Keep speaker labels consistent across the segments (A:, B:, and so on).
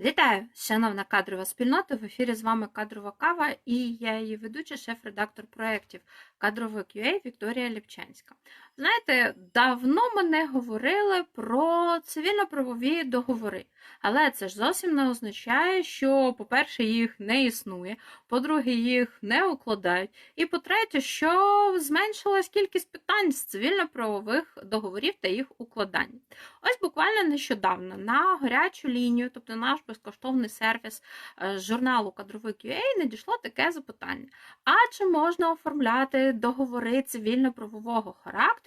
A: Вітаю, шановна кадрова спільнота. В ефірі з вами кадрова кава і я її ведуча, шеф-редактор проєктів кадровик UA Вікторія Ліпчанська. Знаєте, давно ми не говорили про цивільно-правові договори, але це ж зовсім не означає, що, по-перше, їх не існує, по-друге, їх не укладають, і по-третє, що зменшилась кількість питань з цивільно-правових договорів та їх укладання. Ось буквально нещодавно на гарячу лінію, тобто наш безкоштовний сервіс е, журналу Кадровик UA, надійшло таке запитання: а чи можна оформляти договори цивільно-правового характеру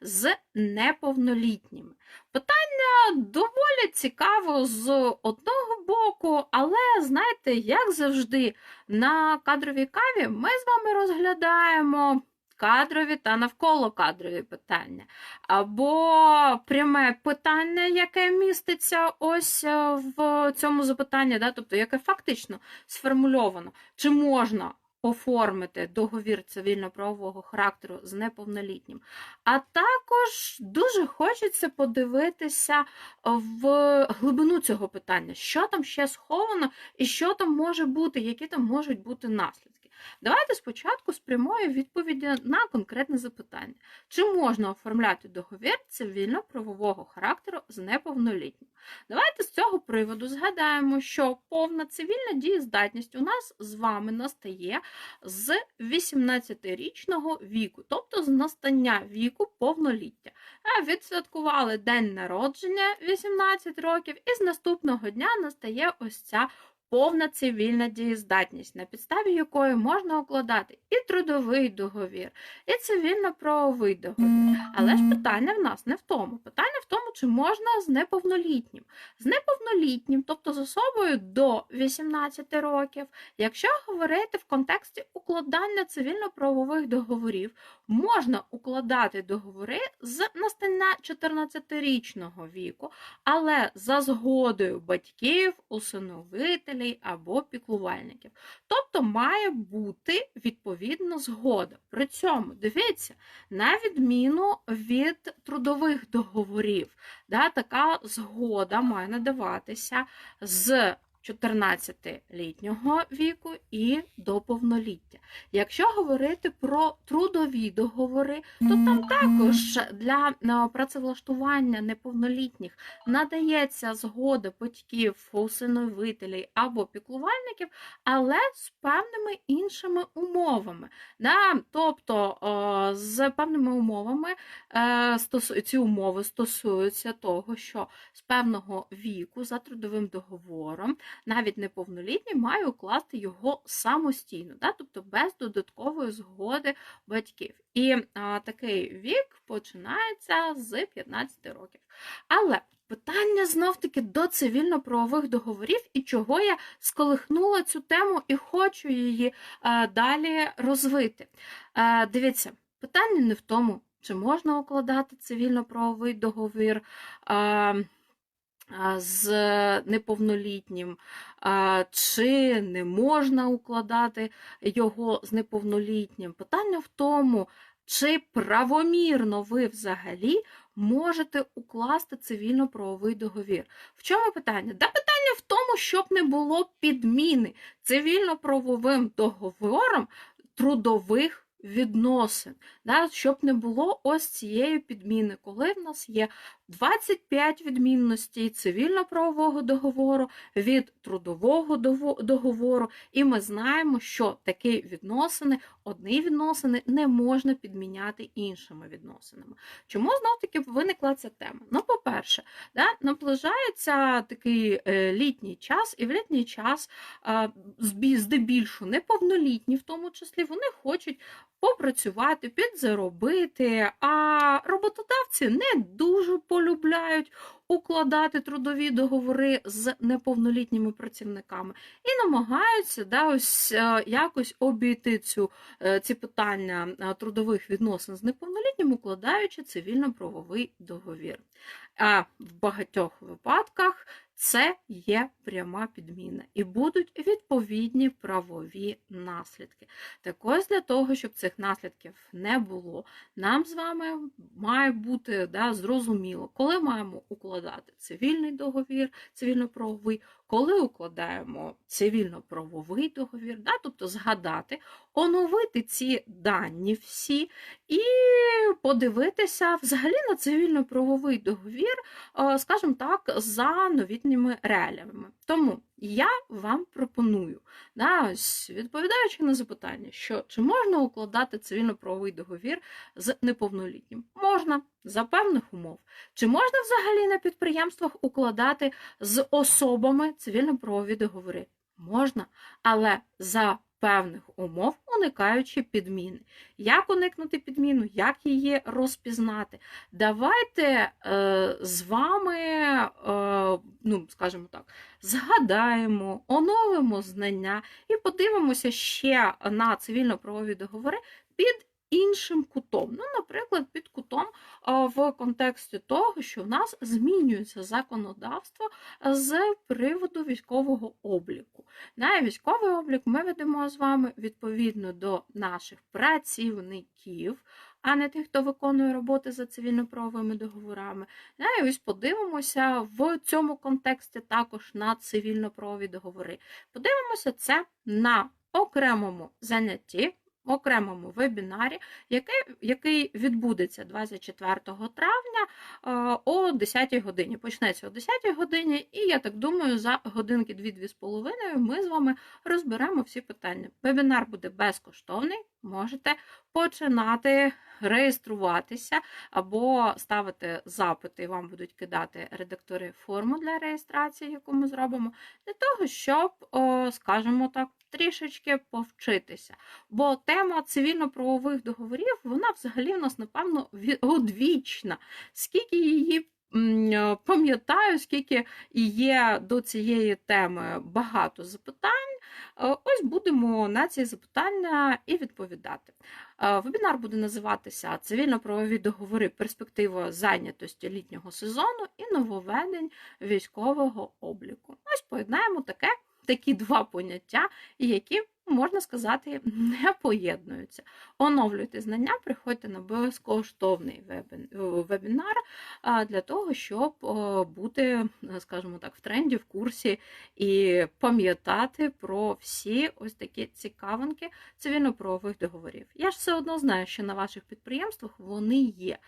A: з неповнолітніми? Питання доволі цікаво з одного боку, але знаєте, як завжди, на кадровій каві ми з вами розглядаємо. Кадрові та навколокадрові питання, або пряме питання, яке міститься ось е, в цьому запитанні, да, тобто яке фактично сформульовано, чи можна оформити договір цивільно-правового характеру з неповнолітнім. А також дуже хочеться подивитися в глибину цього питання, що там ще сховано і що там може бути, які там можуть бути наслідки. Давайте спочатку прямої відповіді на конкретне запитання: чи можна оформляти договір цивільно-правового характеру з неповнолітнім? Давайте з цього приводу згадаємо, що повна цивільна дієздатність у нас з вами настає з 18-річного віку, тобто з настання віку повноліття. Відсвяткували день народження 18 років, і з наступного дня настає ось ця повна цивільна дієздатність, на підставі якої можна укладати і трудовий договір, і цивільно-правовий договір. Але ж питання в нас не в тому. Питання в тому, чи можна з неповнолітнім. З неповнолітнім, тобто з особою до 18 років, якщо говорити в контексті укладання цивільно-правових договорів, можна укладати договори з настання 14-річного віку, але за згодою батьків, усиновителів, або піклувальників. Тобто має бути відповідна згода. При цьому, дивіться, на відміну від трудових договорів, да, така згода має надаватися з 14-літнього віку і до повноліття. Якщо говорити про трудові договори, то там також для е, працевлаштування неповнолітніх надається згода батьків, усиновителів або піклувальників, але з певними іншими умовами. Тобто з певними умовами е, ці умови стосуються того, що з певного віку за трудовим договором навіть неповнолітній має укласти його самостійно, да? тобто без додаткової згоди батьків. І а, такий вік починається з 15 років. Але питання знов-таки до цивільно-правових договорів і чого я сколихнула цю тему і хочу її а, далі розвити. А, дивіться, питання не в тому, чи можна укладати цивільно-правовий договір. А, з неповнолітнім, чи не можна укладати його з неповнолітнім. Питання в тому, чи правомірно ви взагалі можете укласти цивільно-правовий договір. В чому питання? Да питання в тому, щоб не було підміни цивільно-правовим договором трудових відносин, да, щоб не було ось цієї підміни, коли в нас є 25 відмінностей цивільно-правового договору від трудового договору, і ми знаємо, що такі відносини, одні відносини не можна підміняти іншими відносинами. Чому знов-таки виникла ця тема? Ну, по-перше, да, наближається такий е, літній час, і в літній час здебільшого неповнолітні, в тому числі, вони хочуть попрацювати, підзаробити, а роботодавці не дуже полюбляють укладати трудові договори з неповнолітніми працівниками і намагаються да, ось е, якось обійти цю, е, ці питання е, трудових відносин з неповнолітнім, укладаючи цивільно-правовий договір. А в багатьох випадках це є пряма підміна і будуть відповідні правові наслідки. Так ось для того, щоб цих наслідків не було, нам з вами має бути да, зрозуміло, коли маємо укладати цивільний договір, цивільно-правовий, коли укладаємо цивільно-правовий договір, да, тобто згадати, оновити ці дані всі і подивитися взагалі на цивільно-правовий договір, е, скажімо так, за новітніми реаліями. Тому я вам пропоную, да, ось відповідаючи на запитання, що чи можна укладати цивільно-правовий договір з неповнолітнім? Можна за певних умов. Чи можна взагалі на підприємствах укладати з особами цивільно-правові договори? Можна, але за певних умов, уникаючи підміни. Як уникнути підміну, як її розпізнати? Давайте е, з вами, е, ну, скажімо так, згадаємо, оновимо знання і подивимося ще на цивільно-правові договори під іншим кутом. Ну, наприклад, під кутом в контексті того, що в нас змінюється законодавство з приводу військового обліку. На військовий облік ми ведемо з вами відповідно до наших працівників, а не тих, хто виконує роботи за цивільно-правовими договорами. Ну, І ось подивимося в цьому контексті також на цивільно-правові договори. Подивимося це на окремому занятті. Окремому вебінарі, який, який відбудеться 24 травня е, о 10 годині. Почнеться о 10 годині, і я так думаю, за годинки 2-2,5 ми з вами розберемо всі питання. Вебінар буде безкоштовний, можете починати реєструватися або ставити запити, і вам будуть кидати редактори форму для реєстрації, яку ми зробимо, для того, щоб, скажімо так, трішечки повчитися. Бо тема цивільно-правових договорів, вона взагалі в нас, напевно, одвічна. Скільки її е, пам'ятаю, скільки є до цієї теми багато запитань. Е, Ось будемо на ці запитання і відповідати. Е, Вебінар буде називатися Цивільно-правові договори, перспектива зайнятості літнього сезону і нововведень військового обліку. Ось поєднаємо таке, такі два поняття, які, можна сказати, не поєднуються. Оновлюйте знання, приходьте на безкоштовний вебінар для того, щоб бути, скажімо так, в тренді, в курсі і пам'ятати про всі ось такі цікавинки цивільно-правових договорів. Я ж все одно знаю, що на ваших підприємствах вони є.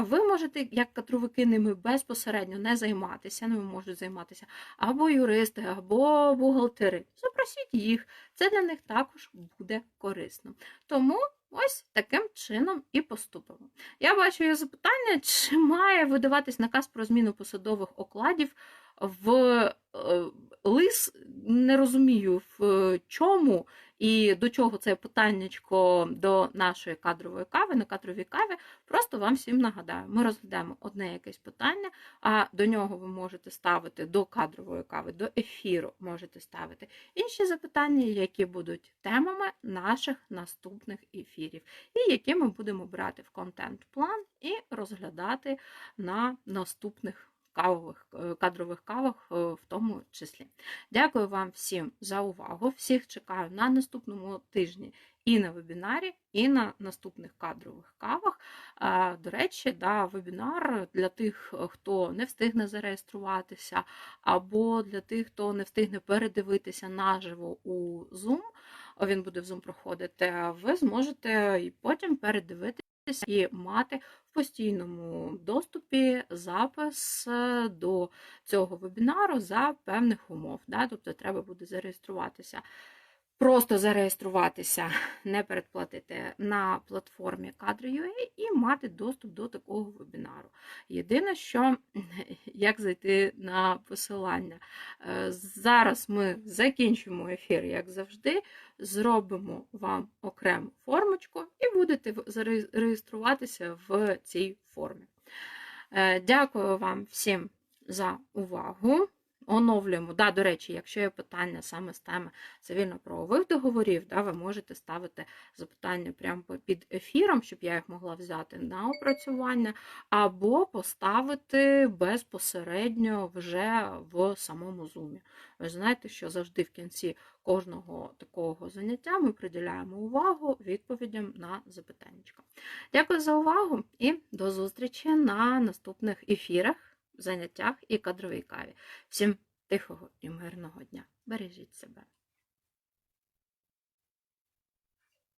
A: Ви можете, як кадровики, ними безпосередньо не займатися, ними можуть займатися або юристи, або бухгалтери. Запросіть їх, це для них також буде корисно. Тому ось таким чином і поступимо. Я бачу є запитання, чи має видаватись наказ про зміну посадових окладів в е, лис, не розумію в чому і до чого це питаннячко до нашої кадрової кави, на кадровій каві. Просто вам всім нагадаю, ми розглядаємо одне якесь питання, а до нього ви можете ставити до кадрової кави, до ефіру можете ставити інші запитання, які будуть темами наших наступних ефірів, і які ми будемо брати в контент-план і розглядати на наступних кавових, е, кадрових кавах е, в тому числі. Дякую вам всім за увагу. Всіх чекаю на наступному тижні і на вебінарі, і на наступних кадрових кавах. До речі, да, вебінар для тих, хто не встигне зареєструватися, або для тих, хто не встигне передивитися наживо у Zoom, він буде в Zoom проходити, ви зможете і потім передивитися і мати в постійному доступі запис е, до цього вебінару за певних умов. Да? Тобто треба буде зареєструватися. Просто зареєструватися, не передплатити на платформі Кадри.ua і мати доступ до такого вебінару. Єдине, що як зайти на посилання. Е, Зараз ми закінчимо ефір, як завжди, зробимо вам окрему формочку і будете в- заре- реєструватися в цій формі. Е, Дякую вам всім за увагу. Оновлюємо. Да, до речі, якщо є питання саме з теми цивільно-правових договорів, да, ви можете ставити запитання прямо під ефіром, щоб я їх могла взяти на опрацювання, або поставити безпосередньо вже в самому зумі. Ви знаєте, що завжди в кінці кожного такого заняття ми приділяємо увагу відповідям на запитання. Дякую за увагу і до зустрічі на наступних ефірах, заняттях і кадровій каві. Всім тихого і мирного дня. Бережіть себе.